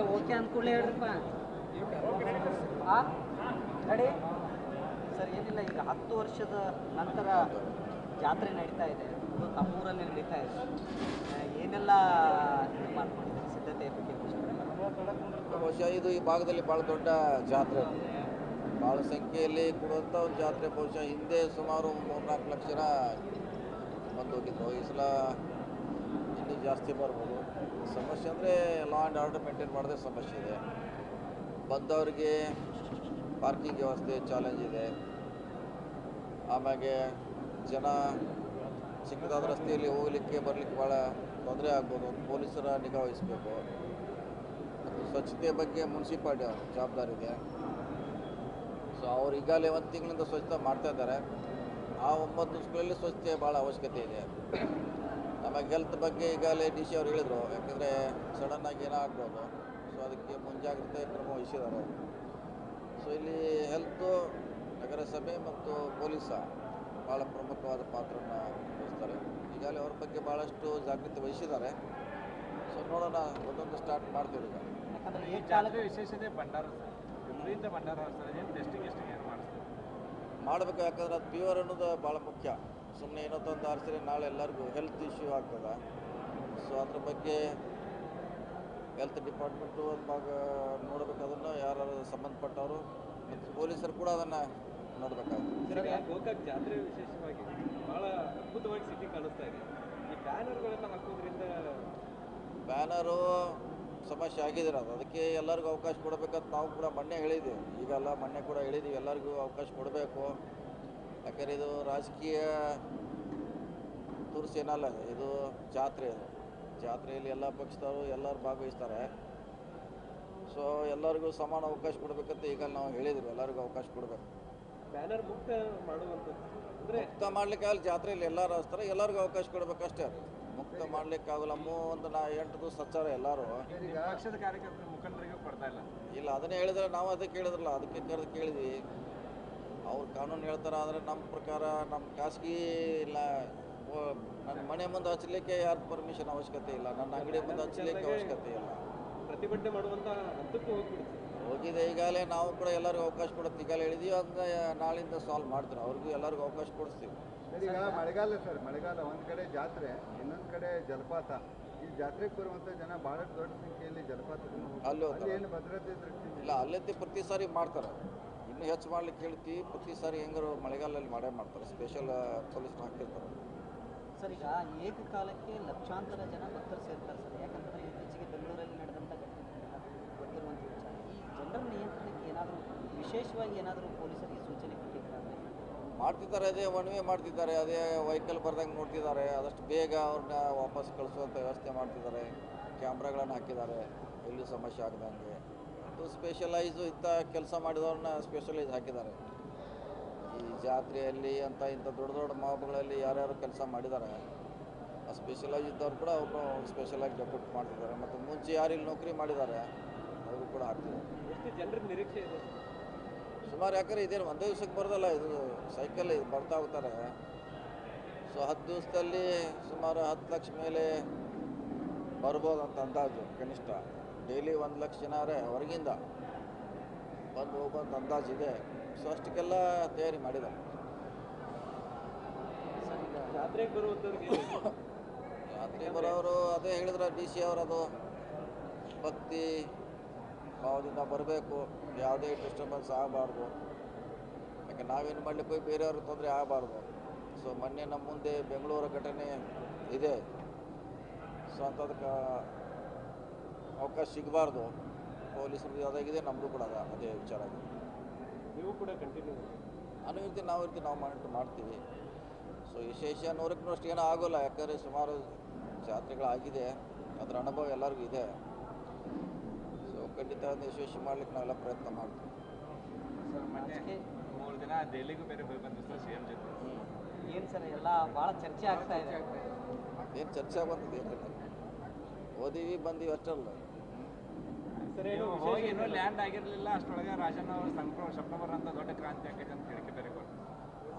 ಏ ಓಕೆ ಅಂದ್ಕೊಳ್ಳೇ ಹೇಳ್ರಪ್ಪ. ನಡಿ. ಸರ್, ಏನಿಲ್ಲ, ಈಗ ಹತ್ತು ವರ್ಷದ ನಂತರ ಜಾತ್ರೆ ನಡೀತಾ ಇದೆ. ತಮ್ಮೂರಲ್ಲಿ ನಡೀತಾ ಇದೆ. ಏನೆಲ್ಲ ಇದು ಸಿದ್ಧತೆ ಬಗ್ಗೆ ಬಹುಶಃ ಇದು ಈ ಭಾಗದಲ್ಲಿ ಭಾಳ ದೊಡ್ಡ ಜಾತ್ರೆ. ಭಾಳ ಸಂಖ್ಯೆಯಲ್ಲಿ ಕೊಡುವಂಥ ಒಂದು ಜಾತ್ರೆ. ಬಹುಶಃ ಹಿಂದೆ ಸುಮಾರು ಮೂರ್ನಾಲ್ಕು ಲಕ್ಷ ಬಂದು ಹೋಗಿದ್ರು. ಈ ಸಲ ಜಾಸ್ತಿ ಬರ್ಬೋದು. ಸಮಸ್ಯೆ ಅಂದರೆ ಲಾ ಆ್ಯಂಡ್ ಆರ್ಡರ್ ಮೇಂಟೈನ್ ಮಾಡೋದೇ ಸಮಸ್ಯೆ ಇದೆ. ಬಂದವರಿಗೆ ಪಾರ್ಕಿಂಗ್ ವ್ಯವಸ್ಥೆ ಚಾಲೆಂಜ್ ಇದೆ. ಆಮ್ಯಾಗೆ ಜನ ಚಿಕ್ಕದಾದ ರಸ್ತೆಯಲ್ಲಿ ಹೋಗಲಿಕ್ಕೆ, ಬರಲಿಕ್ಕೆ ಭಾಳ ತೊಂದರೆ ಆಗ್ಬೋದು. ಪೊಲೀಸರ ನಿಗಾ ವಹಿಸಬೇಕು. ಸ್ವಚ್ಛತೆ ಬಗ್ಗೆ ಮುನ್ಸಿಪಾಲ್ಟಿ ಜವಾಬ್ದಾರಿ ಇದೆ ಸೊ ಅವ್ರು ಈಗಾಗಲೇ ಒಂದು ತಿಂಗಳಿಂದ ಸ್ವಚ್ಛತೆ ಮಾಡ್ತಾ ಇದ್ದಾರೆ. ಆ ಒಂಬತ್ತು ನಿಮಿಷಗಳಲ್ಲಿ ಸ್ವಚ್ಛತೆ ಭಾಳ ಅವಶ್ಯಕತೆ ಇದೆ. ಆಮೇಲೆ ಹೆಲ್ತ್ ಬಗ್ಗೆ ಈಗಾಗಲೇ ಡಿ ಸಿ ಅವ್ರು ಹೇಳಿದರು ಯಾಕಂದರೆ ಸಡನ್ನಾಗಿ ಏನೋ ಆಗ್ಬೋದು ಸೊ ಅದಕ್ಕೆ ಮುಂಜಾಗ್ರತೆ ಕ್ರಮ ವಹಿಸಿದ್ದಾರೆ. ಸೊ ಇಲ್ಲಿ ಹೆಲ್ತು ನಗರಸಭೆ ಮತ್ತು ಪೊಲೀಸ ಭಾಳ ಪ್ರಮುಖವಾದ ಪಾತ್ರನ ವಹಿಸ್ತಾರೆ. ಈಗಾಗಲೇ ಅವ್ರ ಬಗ್ಗೆ ಭಾಳಷ್ಟು ಜಾಗೃತಿ ವಹಿಸಿದ್ದಾರೆ. ಸೊ ನೋಡೋಣ ಒಂದೊಂದು ಸ್ಟಾರ್ಟ್ ಮಾಡ್ತೀವಿ ಈಗ. ಈ ವಿಶೇಷತೆ ಭಂಡಾರ ವಿಪರೀತ ಭಂಡಾರ ಟೆಸ್ಟಿಂಗ್ ಏನು ಮಾಡಿಸ್ತಾರೆ ಮಾಡಬೇಕು ಯಾಕಂದ್ರೆ ಅದು ಪ್ಯೂರ್ ಅನ್ನೋದು ಭಾಳ ಮುಖ್ಯ. ಸುಮ್ಮನೆ ಏನೋ ತಂದು ಆರಿಸಿದ್ರೆ ನಾಳೆ ಎಲ್ಲರಿಗೂ ಹೆಲ್ತ್ ಇಶ್ಯೂ ಆಗ್ತದೆ. ಸೊ ಅದ್ರ ಬಗ್ಗೆ ಹೆಲ್ತ್ ಡಿಪಾರ್ಟ್ಮೆಂಟು ಒಂದು ಭಾಗ ನೋಡಬೇಕು ಅದನ್ನು ಯಾರು ಸಂಬಂಧಪಟ್ಟವರು ಮತ್ತು ಪೊಲೀಸರು ಕೂಡ ಅದನ್ನು ನೋಡಬೇಕಾಗುತ್ತೆ. ಗೋಕಾಕ್ ಜಾತ್ರೆ ವಿಶೇಷವಾಗಿ ಭಾಳ ಅದ್ಭುತವಾಗಿ ಸಿಟಿ ಕಾಣಿಸ್ತಾ ಇದೆ. ಈ ಬ್ಯಾನರ್ಗಳನ್ನು ಹಾಕೋದ್ರಿಂದ ಬ್ಯಾನರು ಸಮಸ್ಯೆ ಆಗಿದೆ ಅದು. ಅದಕ್ಕೆ ಎಲ್ಲರಿಗೂ ಅವಕಾಶ ಕೊಡಬೇಕಂತ ನಾವು ಕೂಡ ಮೊನ್ನೆ ಹೇಳಿದ್ದೀವಿ ಈಗೆಲ್ಲ ಮೊನ್ನೆ ಕೂಡ ಹೇಳಿದ್ದೀವಿ ಎಲ್ಲರಿಗೂ ಅವಕಾಶ ಕೊಡಬೇಕು. ಯಾಕಂದರೆ ಇದು ರಾಜಕೀಯ ತುರ್ಸು ಏನಲ್ಲ ಇದು. ಜಾತ್ರೆ ಜಾತ್ರೆಯಲ್ಲಿ ಎಲ್ಲ ಪಕ್ಷದವರು ಎಲ್ಲರೂ ಭಾಗವಹಿಸ್ತಾರೆ. ಸೊ ಎಲ್ಲರಿಗೂ ಸಮಾನ ಅವಕಾಶ ಕೊಡಬೇಕಂತ ಈಗ ನಾವು ಹೇಳಿದ್ರು ಎಲ್ಲರಿಗೂ ಅವಕಾಶ ಕೊಡಬೇಕು. ಬ್ಯಾನರ್ ಮುಕ್ತ ಮಾಡುವಂಥದ್ದು. ಅಂದರೆ ಮುಕ್ತ ಮಾಡ್ಲಿಕ್ಕೆ ಆಗಲಿ ಜಾತ್ರೆಯಲ್ಲಿ ಎಲ್ಲರೂ ಹಚ್ತಾರೆ ಎಲ್ಲರಿಗೂ ಅವಕಾಶ ಕೊಡಬೇಕಷ್ಟೇ ಮುಕ್ತ ಮಾಡಲಿಕ್ಕಾಗಲ್ಲ ಒಂದು ನಾ ಎಂಟು ದಿವಸ ಹಚ್ಚಾರ ಎಲ್ಲರೂ. ಪಕ್ಷದ ಕಾರ್ಯಕರ್ತರ ಮುಖಂಡರಿಗೂ ಕೊಡ್ತಾ ಇಲ್ಲ. ಇಲ್ಲ ಅದನ್ನೇ ಹೇಳಿದ್ರೆ ನಾವು ಅದಕ್ಕೆ ಹೇಳಿದ್ರಲ್ಲ ಅದಕ್ಕೆ ಕರೆದು ಕೇಳಿದ್ವಿ. ಅವ್ರು ಕಾನೂನು ಹೇಳ್ತಾರೆ ಆದರೆ ನಮ್ಮ ಪ್ರಕಾರ ನಮ್ಮ ಖಾಸಗಿ ಇಲ್ಲ ಓ, ನನ್ನ ಮನೆ ಮುಂದೆ ಹಚ್ಚಲಿಕ್ಕೆ ಯಾರು ಪರ್ಮಿಷನ್ ಅವಶ್ಯಕತೆ ಇಲ್ಲ ನನ್ನ ಅಂಗಡಿ ಮುಂದೆ ಹಚ್ಚಲಿಕ್ಕೆ ಅವಶ್ಯಕತೆ ಇಲ್ಲ. ಪ್ರತಿಭಟನೆ ಮಾಡುವಂಥ ಹಂತಕ್ಕೂ ಹೋಗಿದೆ ಈಗಾಗಲೇ ನಾವು ಕೂಡ ಎಲ್ಲರಿಗೂ ಅವಕಾಶ ಕೊಡುತ್ತೆ. ಈಗಾಗಲೇ ಹೇಳಿದೀವಿ ಅಂತ ನಾಳಿಂದ ಸಾಲ್ವ್ ಮಾಡ್ತಾರೆ ಅವ್ರಿಗೂ ಎಲ್ಲರಿಗೂ ಅವಕಾಶ ಕೊಡಿಸ್ತೀವಿ. ಸರ್ ಈಗ ಮಳೆಗಾಲ ಸರ್ ಮಳೆಗಾಲ ಒಂದು ಕಡೆ ಜಾತ್ರೆ ಇನ್ನೊಂದು ಕಡೆ ಜಲಪಾತ. ಈ ಜಾತ್ರೆಗೆ ಬರುವಂಥ ಜನ ಭಾಳಷ್ಟು ದೊಡ್ಡ ಸಂಖ್ಯೆಯಲ್ಲಿ ಜಲಪಾತ ಹೋಗ್ತಾರೆ. ಅಲ್ಲಿ ಅಲ್ಲಿ ಏನು ಭದ್ರತೆ ದೃಷ್ಟಿ ಇಲ್ಲ ಅಲ್ಲಂತೆ ಪ್ರತಿ ಸಾರಿ ಮಾಡ್ತಾರೆ. ಇನ್ನೂ ಹೆಚ್ಚು ಮಾಡ್ಲಿಕ್ಕೆ ಹೇಳ್ತಿ ಪ್ರತಿ ಸಾರಿ ಹೆಂಗಾರು ಮಳೆಗಾಲದಲ್ಲಿ ಮಾಡೇ ಮಾಡ್ತಾರೆ ಸ್ಪೆಷಲ್ ಪೊಲೀಸ್ ಹಾಕಿರ್ತಾರೆ. ಸರ್ ಈಗ ಏಕಕಾಲಕ್ಕೆ ಲಕ್ಷಾಂತರ ಜನ ಭಕ್ತರು ಸೇರ್ತಾರೆ ಸರ್ ಯಾಕಂದ್ರೆ ಇತ್ತೀಚೆಗೆ ಬೆಂಗಳೂರಲ್ಲಿ ನಡೆದಂಥ ಘಟನೆಗಳೆಲ್ಲ ಗೊತ್ತಿರುವಂಥ ವಿಚಾರ. ಈ ಜನರ ನಿಯಂತ್ರಣಕ್ಕೆ ಏನಾದರೂ ವಿಶೇಷವಾಗಿ ಏನಾದರೂ ಪೊಲೀಸರಿಗೆ ಸೂಚನೆ ಕೊಟ್ಟಿದ್ದಾರೆ? ಮಾಡ್ತಿದ್ದಾರೆ ಅದೇ ಒನ್ ವೇ ಮಾಡ್ತಿದ್ದಾರೆ ಅದೇ ವೆಹಿಕಲ್ ಬರ್ದಂಗೆ ನೋಡ್ತಿದ್ದಾರೆ ಆದಷ್ಟು ಬೇಗ ಅವ್ರನ್ನ ವಾಪಸ್ ಕಳಿಸುವಂಥ ವ್ಯವಸ್ಥೆ ಮಾಡ್ತಿದ್ದಾರೆ ಕ್ಯಾಮ್ರಾಗಳನ್ನು ಹಾಕಿದ್ದಾರೆ ಎಲ್ಲೂ ಸಮಸ್ಯೆ ಆಗದಂಗೆ. ಸ್ಪೆಷಲೈಸು ಇಂಥ ಕೆಲಸ ಮಾಡಿದವ್ರನ್ನ ಸ್ಪೆಷಲೈಸ್ ಹಾಕಿದ್ದಾರೆ. ಈ ಜಾತ್ರೆಯಲ್ಲಿ ಅಂತ ಇಂಥ ದೊಡ್ಡ ದೊಡ್ಡ ಮಾಬ್ಗಳಲ್ಲಿ ಯಾರ್ಯಾರು ಕೆಲಸ ಮಾಡಿದ್ದಾರೆ ಆ ಸ್ಪೆಷಲೈಸ್ ಇದ್ದವ್ರು ಕೂಡ ಅವರು ಸ್ಪೆಷಲಾಗಿ ಡೆಪ್ಯೂಟ್ ಮಾಡ್ತಿದ್ದಾರೆ. ಮತ್ತು ಮುಂಚೆ ಯಾರು ಇಲ್ಲಿ ನೌಕರಿ ಮಾಡಿದ್ದಾರೆ ಅವರು ಕೂಡ ಹಾಕ್ತಿದ್ದಾರೆ ನಿರೀಕ್ಷೆ ಇದೆ? ಸುಮಾರು ಯಾಕಂದ್ರೆ ಇದೇನು ಒಂದೇ ದಿವಸಕ್ಕೆ ಬರೋದಲ್ಲ ಇದು ಸೈಕಲ್ ಇದು ಬರ್ತಾ ಹೋಗ್ತಾರೆ. ಸೊ ಹತ್ತು ದಿವಸದಲ್ಲಿ ಸುಮಾರು ಹತ್ತು ಲಕ್ಷ ಮೇಲೆ ಬರ್ಬೋದು ಅಂತ ಅಂದಾಜು ಕನಿಷ್ಠ. ಡೈಲಿ ಒಂದು ಲಕ್ಷ ಜನರೇ ಹೊರಗಿಂದ. ಬಂದು ಹೋಗುವಂಥ ಅಂದಾಜಿದೆ ಸೊ ಅಷ್ಟಕ್ಕೆಲ್ಲ ತಯಾರಿ ಮಾಡಿದ್ದಾರೆ. ಜಾತ್ರೆಗೆ ಬರುವಂಥವ್ರಿಗೆ ಯಾತ್ರೆ ಬರೋರು ಅದೇ ಹೇಳಿದ್ರೆ ಡಿ ಸಿ ಅವರದು. ಭಕ್ತಿ ಭಾವದಿಂದ ಬರಬೇಕು. ಯಾವುದೇ ಡಿಸ್ಟರ್ಬೆನ್ಸ್ ಆಗಬಾರ್ದು. ಯಾಕೆ ನಾವೇನು ಮಾಡ್ಲಿಕ್ಕೆ ಹೋಗಿ ಬೇರೆಯವ್ರಿಗೆ ತೊಂದರೆ ಆಗಬಾರ್ದು. ಸೊ ಮೊನ್ನೆ ನಮ್ಮ ಮುಂದೆ ಬೆಂಗಳೂರು ಘಟನೆ ಇದೆ. ಸೊ ಅಂಥದಕ್ಕೆ ಅವಕಾಶ ಸಿಗಬಾರ್ದು ಪೊಲೀಸರದ್ದು ಅದಾಗಿದೆ ನಮ್ಮದು ಕೂಡ ಅದ ಅದೇ ವಿಚಾರ ಆಗಿದೆ. ನೀವು ಕೂಡ ಕಂಟಿನ್ಯೂ ನಾನು ಇರ್ತೀನಿ ನಾವು ಇರ್ತೀವಿ ನಾವು ಮಾನಿಟರ್ ಮಾಡ್ತೀವಿ. ಸೊ ವಿಶೇಷ ನೂರಕ್ಕೆ ಅಷ್ಟು ಏನೂ ಆಗೋಲ್ಲ ಯಾಕಂದರೆ ಸುಮಾರು ಜಾತ್ರೆಗಳಾಗಿದೆ ಅದರ ಅನುಭವ ಎಲ್ಲರಿಗೂ ಇದೆ. ಸೊ ಖಂಡಿತ ವಿಶೇಷ ಯಶಸ್ವಿ ಮಾಡ್ಲಿಕ್ಕೆ ನಾವೆಲ್ಲ ಪ್ರಯತ್ನ ಮಾಡ್ತೀವಿ. ಮೂರು ದಿನ ದೆಹಲಿಗೂ ಬೇರೆ ಹೋಗಿ ಬಂದು ಸರ್ ಸಿ ಎಂ ಜೊತೆ. ಏನು ಸರ್ ಎಲ್ಲ ಭಾಳ ಚರ್ಚೆ ಆಗ್ತಾ ಇದೆ. ಏನು ಚರ್ಚೆ ಬಂದಿದೆ ಓದಿವಿ ಬಂದೀವಿ ಅಷ್ಟಲ್ಲ ಹೋಗಿ ಇನ್ನೂ ಲ್ಯಾಂಡ್ ಆಗಿರಲಿಲ್ಲ ಅಷ್ಟೊಳಗೆ ರಾಜಣ್ಣ ಅವರು ಸಂಕ್ರಮ ಸೆಪ್ಟೆಂಬರ್ ಅಂತ ದೊಡ್ಡ ಕ್ರಾಂತಿ ಆಕೈತೆ ಅಂತ ಹೇಳಿಕೆ ಬೇರೆ ಕೊಟ್ಟು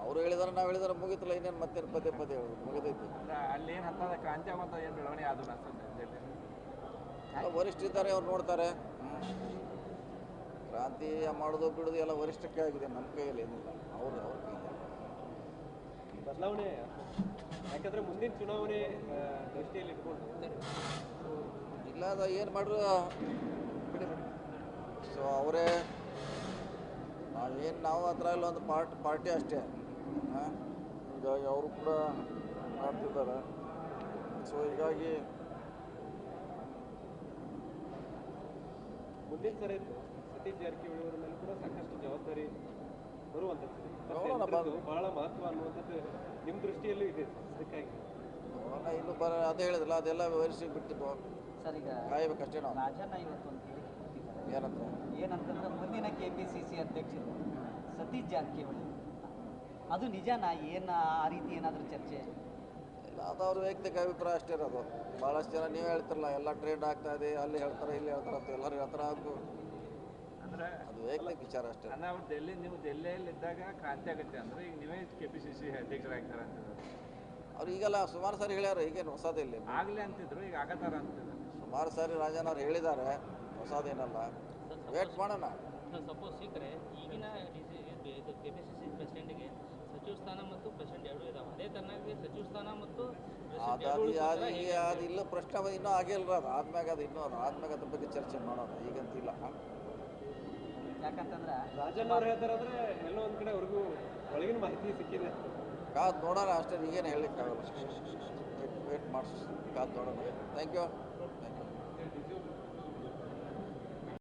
ಅವರು ಹೇಳಿದಾರೆ ನಾವು ಹೇಳಿದಾರೆ ಮುಗಿತಲ್ಲ ಇನ್ನೇನು ಮತ್ತೆ ಪದೇ ಪದೇ ಹೇಳೋದು ಮುಗಿದೈತಿ. ಅಂದ್ರೆ ಅಲ್ಲಿ ಏನು ಹತ್ತದ ಕ್ರಾಂತಿ ಆಗುವಂಥ ಏನು ಬೆಳವಣಿಗೆ ಅದು ಅನ್ಸುತ್ತೆ ವರಿಷ್ಠ ಇದ್ದಾರೆ ಅವ್ರು ನೋಡ್ತಾರೆ. ಕ್ರಾಂತಿ ಮಾಡೋದು ಬಿಡೋದು ಎಲ್ಲ ವರಿಷ್ಠಕ್ಕೆ ಆಗಿದೆ ನಮ್ಮ ಕೈಯಲ್ಲಿ ಏನಿಲ್ಲ. ಅವ್ರು ಅವ್ರ ಕೈಯಲ್ಲಿ ಬದಲಾವಣೆ ಯಾಕಂದ್ರೆ ಮುಂದಿನ ಚುನಾವಣೆ ದೃಷ್ಟಿಯಲ್ಲಿ ಇಟ್ಕೊಂಡು. ಇಲ್ಲ ಅದು ಏನು ಮಾಡ್ರು ಸೊ ಅವರೇ ನಾವೇನು ನಾವು ಹತ್ರ ಇಲ್ಲ ಒಂದು ಪಾರ್ಟ್ ಪಾರ್ಟಿ ಅಷ್ಟೇ. ಹಾಂ ಹೀಗಾಗಿ ಅವರು ಕೂಡ ಮಾಡ್ತಿದ್ದಾರೆ. ಸೊ ಹೀಗಾಗಿ ಮುಂದಿನ ಸರಿ ಸತೀಶ್ ಜಾರಕಿಹೊಳಿ ಅವರ ಮೇಲೆ ಕೂಡ ಸಾಕಷ್ಟು ಜವಾಬ್ದಾರಿ ಬರುವಂಥದ್ದು. ಬಹಳ ಮಹತ್ವ ಅನ್ನುವಂಥದ್ದು ನಿಮ್ಮ ದೃಷ್ಟಿಯಲ್ಲೂ ಇದೆ. ಅದಕ್ಕಾಗಿ. ಇನ್ನು ಬರ ಅದೇ ಹೇಳಿದ್ರಲ್ಲ ಅದೆಲ್ಲ ವಿವರಿಸಿ ಬಿಟ್ಟಿದ್ದು. ಸರ್ ಈಗ ಕಾಯ್ಬೇಕಷ್ಟೇ ನಾವು. ರಾಜಣ್ಣ ಇವತ್ತು ಏನಂತ ಏನಂತಂದ್ರೆ ಮುಂದಿನ ಕೆ ಪಿ ಸಿ ಸಿ ಅಧ್ಯಕ್ಷರು ಸತೀಶ್ ಜಾರಕಿಹೊಳಿ. ಅದು ನಿಜನಾ ಏನು ಆ ರೀತಿ ಏನಾದರೂ ಚರ್ಚೆ? ಇಲ್ಲ ಅದು ಅವ್ರ ವೈಯಕ್ತಿಕ ಅಭಿಪ್ರಾಯ ಅಷ್ಟೇ ಇರೋದು. ಭಾಳಷ್ಟು ಜನ ನೀವು ಹೇಳ್ತಿರಲ್ಲ ಎಲ್ಲ ಟ್ರೇಡ್ ಆಗ್ತಾ ಇದೆ ಅಲ್ಲಿ ಹೇಳ್ತಾರೆ ಇಲ್ಲಿ ಹೇಳ್ತಾರೆ ಅಂತ ಎಲ್ಲರೂ ಹೇಳ್ತಾರೆ ಅದು ಅಂದ್ರೆ ಅದು ವೈಯಕ್ತಿಕ ವಿಚಾರ ಅಷ್ಟೇ. ಅವ್ರು ಡೆಲ್ಲಿ ನೀವು ಡೆಲ್ಲಿಯಲ್ಲಿ ಇದ್ದಾಗ ಕ್ರಾಂತಿ ಆಗುತ್ತೆ ಅಂದ್ರೆ ಈಗ ನೀವೇ ಕೆ ಪಿ ಸಿ ಸಿ ಅಧ್ಯಕ್ಷರಾಗ್ತಾರೆ ಅಂತ ಅವ್ರು ಈಗೆಲ್ಲ ಸುಮಾರು ಸಾರಿ ಹೇಳ್ಯಾರ ಈಗೇನು ಹೊಸದಿಲ್ಲ ಆಗಲಿ ಅಂತಿದ್ರು ಈಗ ಆಗತಾರ ಅಂತಿದ್ರು. ಸುಮಾರು ಸಾರಿ ರಾಜನ್ ಅವ್ರು ಹೇಳಿದ್ದಾರೆ. ಹೊಸದೇನಲ್ಲ. ವೇಟ್ ಮಾಡೋಣ. ಸಪೋಸ್ ಸಿಕ್ಕರೆ ಈಗಿನ ಡಿ ಸಿ ಇದು ಕೆ ಪಿ ಸಿ ಸಿ ಪ್ರೆಸಿಡೆಂಟ್ಗೆ ಸಚಿವ ಸ್ಥಾನ ಮತ್ತು ಪ್ರೆಸಿಡೆಂಟ್ ಎರಡೂ ಇದಾವೆ. ಅದೇ ತರನಾಗಿ ಸಚಿವ ಸ್ಥಾನ ಮತ್ತು ಅದು ಅದು ಇಲ್ಲ ಪ್ರಶ್ನೆ ಇನ್ನೂ ಆಗಿಲ್ಲ ಅದು. ಆದ್ಮ್ಯಾಗ ಅದು ಇನ್ನೂ ಅದು ಆದ್ಮ್ಯಾಗ ಅದ್ರ ಬಗ್ಗೆ ಚರ್ಚೆ ಮಾಡೋಣ. ಈಗಂತಿಲ್ಲ. ಯಾಕಂತಂದ್ರೆ ರಾಜಣ್ಣ ಅವ್ರು ಹೇಳ್ತಾರಂದ್ರೆ ಎಲ್ಲೋ ಒಂದ್ ಕಡೆ ಅವ್ರಿಗೂ ಒಳಗಿನ ಮಾಹಿತಿ ಸಿಕ್ಕಿದೆ ಕಾದು ನೋಡೋಣ ಅಷ್ಟೇ ಈಗೇನು ಹೇಳಲಿಕ್ಕಾಗಲ್ಲ. ವೇಟ್ ಮಾಡಿಸ್. ಕಾದು ನೋಡೋಣ. Thank you